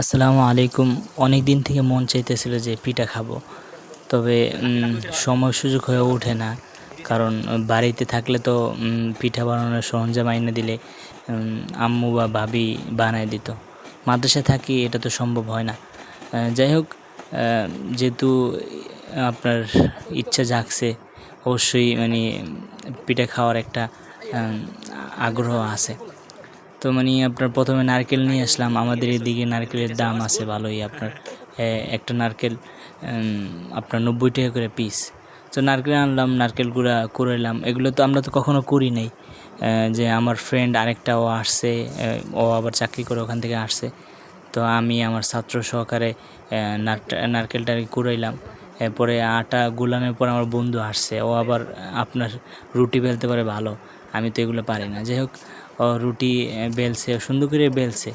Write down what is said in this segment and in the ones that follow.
আসসালামু আলাইকুম। অনেক দিন থেকে মন চাইতেছিল যে পিঠা খাব। তবে সময় সুযোগ হয়ে ওঠে না। কারণ, বাড়িতে থাকলে তো পিঠা বানানোর সরঞ্জাম আইনে দিলে আম্মু বা ভাবি বানায় দিত। মাদ্রাসায় থাকি, এটা তো সম্ভব হয় না। যাই হোক যেহেতু, আপনার ইচ্ছা জাগছে, অবশ্যই মানে পিঠা খাওয়ার একটা আগ্রহ আছে। তো মানে আপনার প্রথমে নারকেল নিয়ে আসলাম। আমাদের এদিকে নারকেলের দাম আছে ভালোই আপনার। একটা নারকেল আপনার নব্বই টাকা করে পিস তো নারকেল আনলাম, নারকেল গুঁড়া কুড়াইলাম এগুলো তো আমরা তো কখনো করি নাই। যে আমার ফ্রেন্ড আরেকটা ও আসছে ও আবার চাকরি করে ওখান থেকে আসছে। তো আমি আমার ছাত্র সহকারে নারকেলটা কুড়াইলাম এরপরে আটা গুলানোর পর আমার বন্ধু আসছে। ও আবার আপনার রুটি বেলতে পারে ভালো। আমি তো এগুলো পারি না। যাই হোক রুটি বেলছে, সুন্দর করে বেলছে।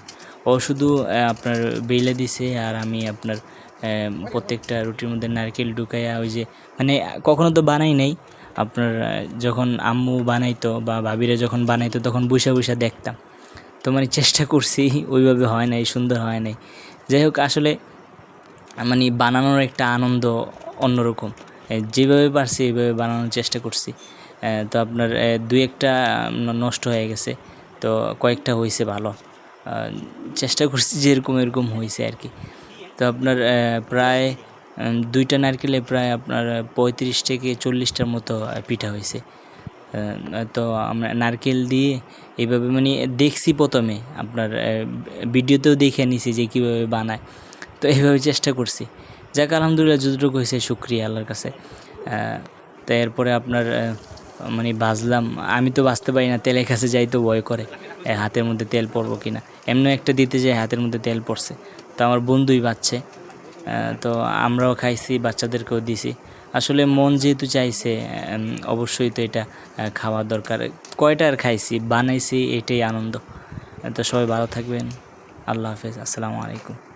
ও শুধু আপনার বেলে দিছে আর আমি আপনার প্রত্যেকটা রুটির মধ্যে নারকেল ঢুকাইয়া ওই যে মানে কখনো তো বানাই নাই। আপনার যখন আম্মু বানাইতো বা ভাবিরা যখন বানাইতো তখন বসে বসে দেখতাম। তো মানে চেষ্টা করছি, ওইভাবে হয় নাই, সুন্দর হয় নাই। যাই হোক, আসলে মানে বানানোর একটা আনন্দ অন্যরকম। যেভাবে পারছি এইভাবে বানানোর চেষ্টা করছি। তো আপনার দু একটা নষ্ট হয়ে গেছে। তো কয়েকটা হয়েছে ভালো। চেষ্টা করছি যেরকম এরকম হয়েছে আর কি। তো আপনার প্রায় দুইটা নারকেলে প্রায় আপনার পঁয়ত্রিশ থেকে চল্লিশটার মতো পিঠা হয়েছে তো আমরা নারকেল দিয়ে এইভাবে মানে দেখছি প্রথমে, আপনার ভিডিওতেও দেখে নিছি যে কীভাবে বানায়। তো এইভাবে চেষ্টা করছি। যাক, আলহামদুলিল্লাহ যতটুকু হয়েছে শুক্রিয়া আল্লাহর কাছে। তো এরপরে আপনার মানে বাজলাম, আমি তো বাঁচতে পারি না, তেলের কাছে যাই তো ভয় করে হাতের মধ্যে তেল পড়ব কি না এমনি একটা দিতে যাই হাতের মধ্যে তেল পড়ছে। তো আমার বন্ধুই বাচ্ছে তো আমরাও খাইছি, বাচ্চাদেরকেও দিছি। আসলে মন যেহেতু চাইছে অবশ্যই তো এটা খাওয়া দরকার। কয়টা আর খাইছি, বানাইছি, এটাই আনন্দ। তো সবাই ভালো থাকবেন, আল্লাহ হাফেজ, আসসালামু আলাইকুম।